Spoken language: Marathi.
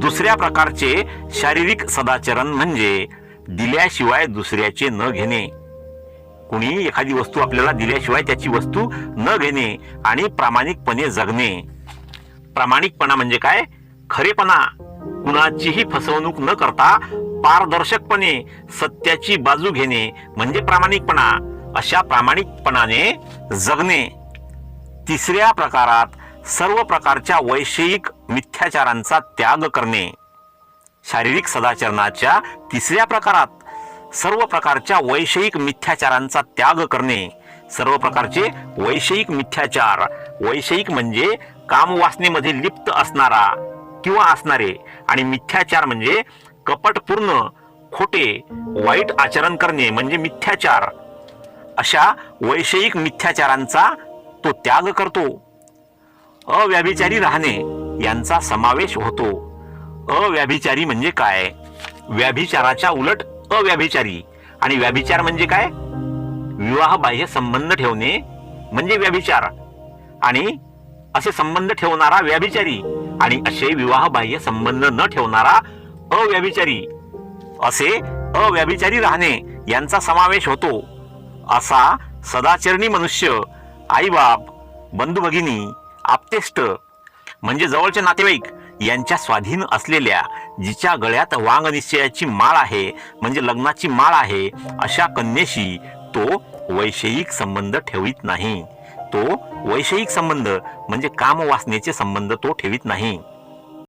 दुसऱ्या प्रकारचे शारीरिक सदाचरण म्हणजे दिल्याशिवाय दुसऱ्याचे न घेणे. कुणी एखादी वस्तू आपल्याला दिल्याशिवाय त्याची वस्तू न घेणे आणि प्रामाणिकपणे जगणे. प्रामाणिकपणा म्हणजे काय? खरेपणा. कुणाचीही फसवणूक न करता पारदर्शकपणे सत्याची बाजू घेणे म्हणजे प्रामाणिकपणा. अशा प्रामाणिकपणाने जगणे. तिसऱ्या प्रकारात सर्व प्रकारच्या वैषयिक मिथ्याचारांचा त्याग करणे. शारीरिक सदाचरणाच्या तिसऱ्या प्रकारात सर्व प्रकारच्या वैषयिक मिथ्याचारांचा त्याग करणे. सर्व प्रकारचे वैषयिक मिथ्याचार वैषयिक म्हणजे कामवासनेमध्ये लिप्त असणारा किंवा असणारे आणि मिथ्याचार म्हणजे कपटपूर्ण खोटे वाईट आचरण करणे म्हणजे मिथ्याचार. अशा वैषयिक मिथ्याचारांचा तो त्याग करतो. अव्याभिचारी राहणे यांचा समावेश होतो. अव्याभिचारी म्हणजे काय? व्याभिचाराच्या उलट अव्याभिचारी. आणि व्याभिचार म्हणजे काय? विवाह बाह्य संबंध ठेवणे म्हणजे व्याभिचार. आणि असे संबंध ठेवणारा व्याभिचारी आणि असे विवाह बाह्य संबंध न ठेवणारा अव्याभिचारी. असे अव्याभिचारी राहणे यांचा समावेश होतो. असा सदाचरणी मनुष्य आईबाप बंधू भगिनी आपतेष्ट म्हणजे जवळचे नातेवाईक यांच्या स्वाधीन असलेल्या जिच्या गळ्यात वांग निश्चयाची माळ आहे म्हणजे लग्नाची माळ आहे अशा कन्येशी तो वैषयिक संबंध ठेवित नाही. तो वैषयिक संबंध म्हणजे कामवासनेचे संबंध तो ठेवित नाही.